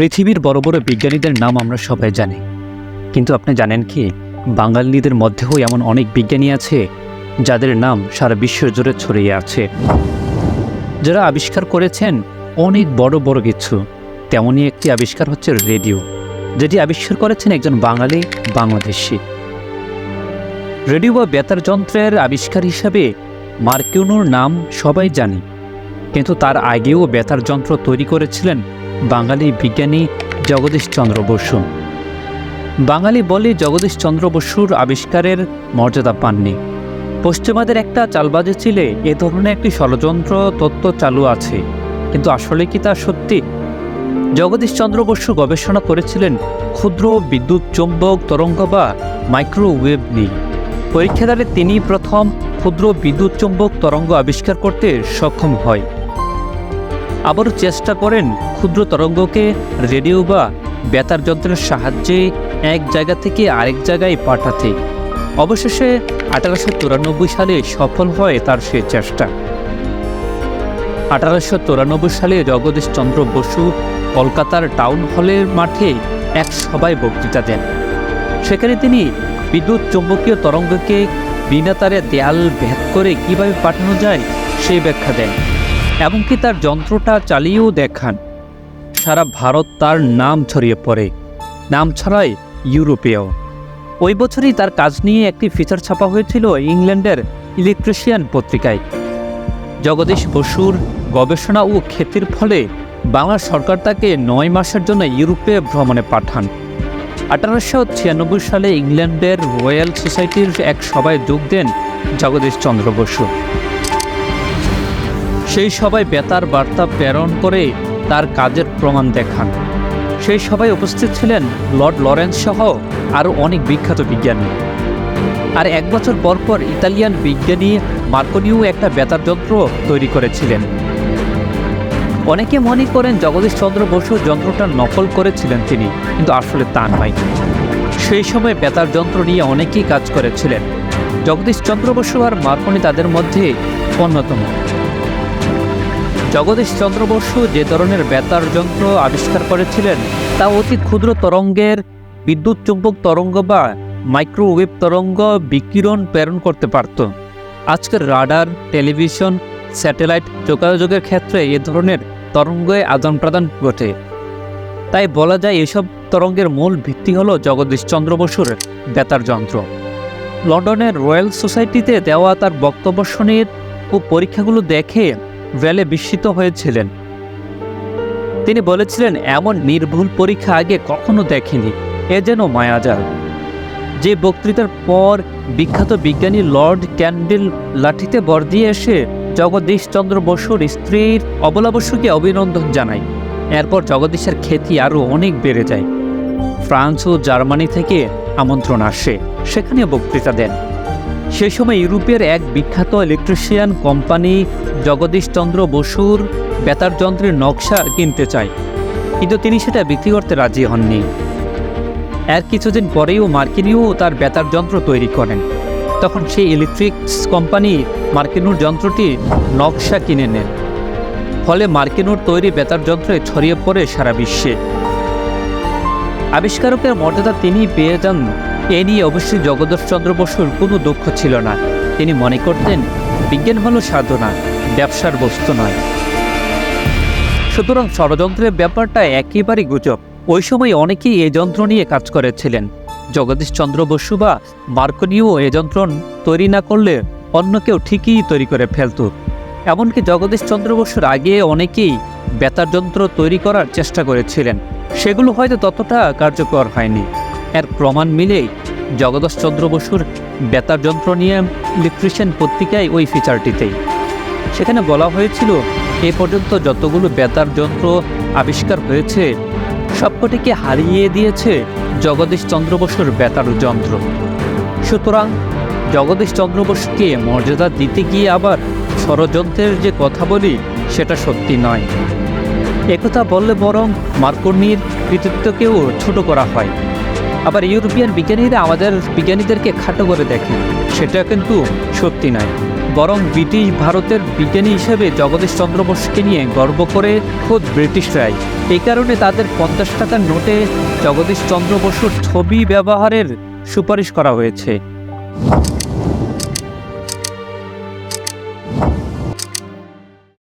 পৃথিবীর বড় বড় বিজ্ঞানীদের নাম আমরা সবাই জানি। কিন্তু আপনি জানেন কি? বাঙালিদের মধ্যেও এমন অনেক বিজ্ঞানী আছে, যাদের নাম সারা বিশ্ব জুড়ে ছড়িয়ে আছে। যারা আবিষ্কার করেছেন অনেক বড় বড় কিছু। তেমনই একটি আবিষ্কার হচ্ছে রেডিও, যেটি আবিষ্কার করেছেন একজন বাঙালি বাংলাদেশি। রেডিও বা বেতার যন্ত্রের আবিষ্কার হিসাবে মার্কিউনোর নাম সবাই জানি। কিন্তু তার আগেও বেতার যন্ত্র তৈরি করেছিলেন বাঙালি বিজ্ঞানী জগদীশ চন্দ্র বসু। বাঙালি বলে জগদীশ চন্দ্র বসুর আবিষ্কারের মর্যাদা পাননি। পশ্চিমাদের একটা চালবাজি ছিলে, এ ধরনের একটি ষড়যন্ত্র তত্ত্ব চালু আছে। কিন্তু আসলে কি তা সত্যি? জগদীশ চন্দ্র বসু গবেষণা করেছিলেন ক্ষুদ্র বিদ্যুৎ চৌম্বক তরঙ্গ বা মাইক্রোওয়েভ নিয়ে। পরীক্ষাগারে তিনি প্রথম ক্ষুদ্র বিদ্যুৎ চৌম্বক তরঙ্গ আবিষ্কার করতে সক্ষম হয়। আবারও চেষ্টা করেন ক্ষুদ্র তরঙ্গকে রেডিও বা বেতার যন্ত্রের সাহায্যে এক জায়গা থেকে আরেক জায়গায় পাঠাতে। অবশেষে আঠারোশো চুরানব্বই সালে সফল হয় তার সে চেষ্টা। আঠারোশো চুরানব্বই সালে জগদীশ চন্দ্র বসু কলকাতার টাউন হলের মাঠে এক সভায় বক্তৃতা দেন। সেখানে তিনি বিদ্যুৎ চৌম্বকীয় তরঙ্গকে বিনা তারে দেয়াল ভেদ করে কীভাবে পাঠানো যায় সেই ব্যাখ্যা দেন। এমনকি তার যন্ত্রটা চালিয়েও দেখান। সারা ভারত তার নাম ছড়িয়ে পড়ে। নাম ছড়ায় ইউরোপেও ওই বছরই তার কাজ নিয়ে একটি ফিচার ছাপা হয়েছিল ইংল্যান্ডের ইলেকট্রিশিয়ান পত্রিকায়। জগদীশ বসুর গবেষণা ও খ্যাতির ফলে বাংলা সরকার তাকে নয় মাসের জন্য ইউরোপে ভ্রমণে পাঠান। আঠারোশো ছিয়ানব্বই সালে ইংল্যান্ডের রয়্যাল সোসাইটির এক সভায় যোগ দেন জগদীশ চন্দ্র বসু। সেই সবাই বেতার বার্তা প্রেরণ করে তার কাজের প্রমাণ দেখান। সেই সভায় উপস্থিত ছিলেন লর্ড লরেন্স সহ আরও অনেক বিখ্যাত বিজ্ঞানী। আর এক বছর পর পর ইতালিয়ান বিজ্ঞানী মার্কনিও একটা বেতার যন্ত্র তৈরি করেছিলেন। অনেকে মনে করেন জগদীশ চন্দ্র বসু যন্ত্রটা নকল করেছিলেন তিনি, কিন্তু আসলে তা নয়। সেই সময় বেতার যন্ত্র নিয়ে অনেকেই কাজ করেছিলেন। জগদীশ চন্দ্র বসু আর মার্কনি তাদের মধ্যে অন্যতম। জগদীশ চন্দ্র বসু যে ধরনের বেতার যন্ত্র আবিষ্কার করেছিলেন তা অতি ক্ষুদ্র তরঙ্গের বিদ্যুৎ চুম্বক তরঙ্গ বা মাইক্রোওয়েভ তরঙ্গ বিকিরণ প্রেরণ করতে পারত। আজকের রাডার, টেলিভিশন, স্যাটেলাইট যোগাযোগের ক্ষেত্রে এ ধরনের তরঙ্গে আদান প্রদান ঘটে। তাই বলা যায় এসব তরঙ্গের মূল ভিত্তি হল জগদীশ চন্দ্র বসুর বেতার যন্ত্র। লন্ডনের রয়্যাল সোসাইটিতে দেওয়া তার বক্তব্য শুনে ও পরীক্ষাগুলো দেখে ভ্যালে বিস্মিত হয়েছিলেন। তিনি বলেছিলেন, এমন নির্ভুল পরীক্ষা আগে কখনো দেখেনি। এ যেন মায়াজাল। যে বক্তৃতার পর বিখ্যাত বিজ্ঞানী লর্ড ক্যান্ডেল লাঠিতে বর দিয়ে এসে জগদীশ চন্দ্র বসুর স্ত্রীর অবলা বসুকে অভিনন্দন জানায়। এরপর জগদীশের খ্যাতি আরও অনেক বেড়ে যায়। ফ্রান্স ও জার্মানি থেকে আমন্ত্রণ আসে। সেখানে বক্তৃতা দেন। সেই সময় ইউরোপের এক বিখ্যাত ইলেকট্রিশিয়ান কোম্পানি জগদীশ চন্দ্র বসুর বেতার যন্ত্রের নকশা কিনতে চায়। কিন্তু তিনি সেটা বিক্রি করতে রাজি হননি। এর কিছুদিন পরেও মার্কিনীও তার বেতার যন্ত্র তৈরি করেন। তখন সেই ইলেকট্রিক্স কোম্পানি মার্কিনুর যন্ত্রটি নকশা কিনে নেন ফলে মার্কিনুর তৈরি বেতার যন্ত্রে ছড়িয়ে পড়ে সারা বিশ্বে। আবিষ্কারকের মর্যাদা তিনি পেয়ে যান এ নিয়ে অবশ্যই জগদীশ চন্দ্র বসুর কোনো দুঃখ ছিল না। তিনি মনে করতেন, বিজ্ঞান হলো সাধনা ব্যবসার বস্তু নয়। সুতরাং ষড়যন্ত্রের ব্যাপারটা একেবারেই গুজব। ওই সময় অনেকেই এই যন্ত্র নিয়ে কাজ করেছিলেন। জগদীশ চন্দ্র বসু বা মার্কনিও এ যন্ত্র তৈরি না করলে অন্য কেউ ঠিকই তৈরি করে ফেলত। এমনকি জগদীশ চন্দ্র বসুর আগে অনেকেই বেতার যন্ত্র তৈরি করার চেষ্টা করেছিলেন। সেগুলো হয়তো ততটা কার্যকর হয়নি। এর প্রমাণ মিলে জগদীশ চন্দ্র বসুর বেতার যন্ত্র নিয়ে ইলেকট্রিশিয়ান পত্রিকায় ওই ফিচারটিতেই সেখানে বলা হয়েছিল, এ পর্যন্ত যতগুলো বেতার যন্ত্র আবিষ্কার হয়েছে, সবকটিকে হারিয়ে দিয়েছে জগদীশ চন্দ্র বসুর বেতার যন্ত্র। সুতরাং জগদীশ চন্দ্র বসুকে মর্যাদা দিতে গিয়ে আবার ষড়যন্ত্রের যে কথা বলি, সেটা সত্যি নয়। একথা বললে বরং মার্কনির কৃতিত্বকেও ছোট করা হয়। আবার ইউরোপিয়ান বিজ্ঞানীরা আমাদের বিজ্ঞানীদেরকে খাটো করে দেখে সেটা কিন্তু সত্যি নয়। বরং ব্রিটিশ ভারতের বিজ্ঞানী হিসেবে জগদীশ চন্দ্র বসুকে নিয়ে গর্ব করে খোদ ব্রিটিশরাই। এই কারণে তাদের পঞ্চাশ টাকার নোটে জগদীশ চন্দ্র বসুর ছবি ব্যবহারের সুপারিশ করা হয়েছে।